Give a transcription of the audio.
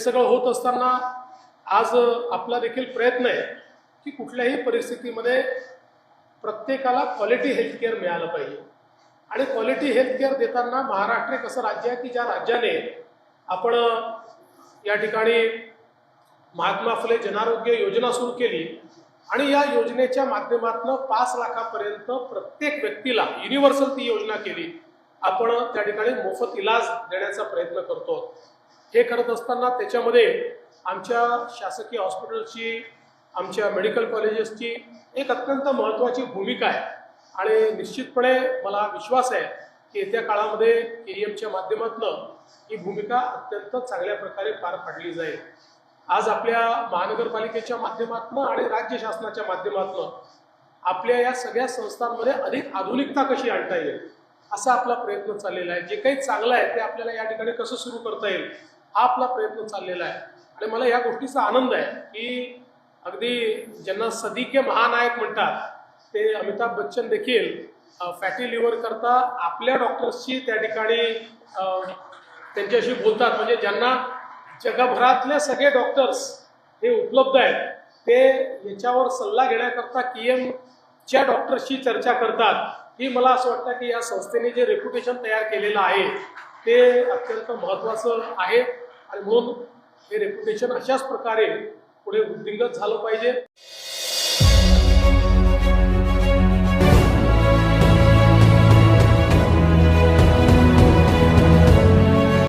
सगळं होत असताना आज आपला देखील प्रयत्न आहे की कुठल्याही परिस्थितीमध्ये प्रत्येकाला क्वालिटी हेल्थकेअर मिळालं पाहिजे. आणि क्वालिटी हेल्थकेअर देताना महाराष्ट्र एक असं राज्य आहे की ज्या राज्याने आपण या ठिकाणी महात्मा फुले जनारोग्य योजना सुरू केली आणि या योजनेच्या माध्यमातून पाच लाखापर्यंत प्रत्येक व्यक्तीला युनिव्हर्सल ती योजना केली. आपण त्या ठिकाणी मोफत इलाज देण्याचा प्रयत्न करतो. हे करत असताना त्याच्यामध्ये आमच्या शासकीय हॉस्पिटलची आमच्या मेडिकल कॉलेजेसची एक अत्यंत महत्त्वाची भूमिका आहे. आणि निश्चितपणे मला विश्वास आहे की येत्या काळामध्ये के एमच्या माध्यमातून ही भूमिका अत्यंत चांगल्या प्रकारे पार पाडली जाईल. आज आपल्या महानगरपालिकेच्या माध्यमातून आणि राज्य शासनाच्या माध्यमातून आपल्या या सगळ्या संस्थांमध्ये अधिक आधुनिकता कशी आणता येईल असा आपला प्रयत्न चाललेला आहे. जे काही चांगलं आहे ते आपल्याला या ठिकाणी कसं सुरू करता येईल हा आपला प्रयत्न चाललेला आहे. आणि मला या गोष्टीचा आनंद आहे की अगदी ज्यांना सदिके महानायक म्हणतात ते अमिताभ बच्चन देखील फॅटी लिव्हर करता आपल्या डॉक्टर्सची त्या ठिकाणी त्यांच्याशी बोलतात. म्हणजे ज्यांना जगभरातले सगळे डॉक्टर्स हे उपलब्ध आहेत ते याच्यावर सल्ला घेण्याकरता की एमच्या डॉक्टर्सशी चर्चा करतात. ही मला असं वाटतं की या संस्थेने जे रेप्युटेशन तयार केलेलं आहे ते अत्यंत महत्त्वाचं आहे. आणि म्हणून हे रेप्युटेशन अशाच प्रकारे पुढे वृद्धिंगत झालं पाहिजे.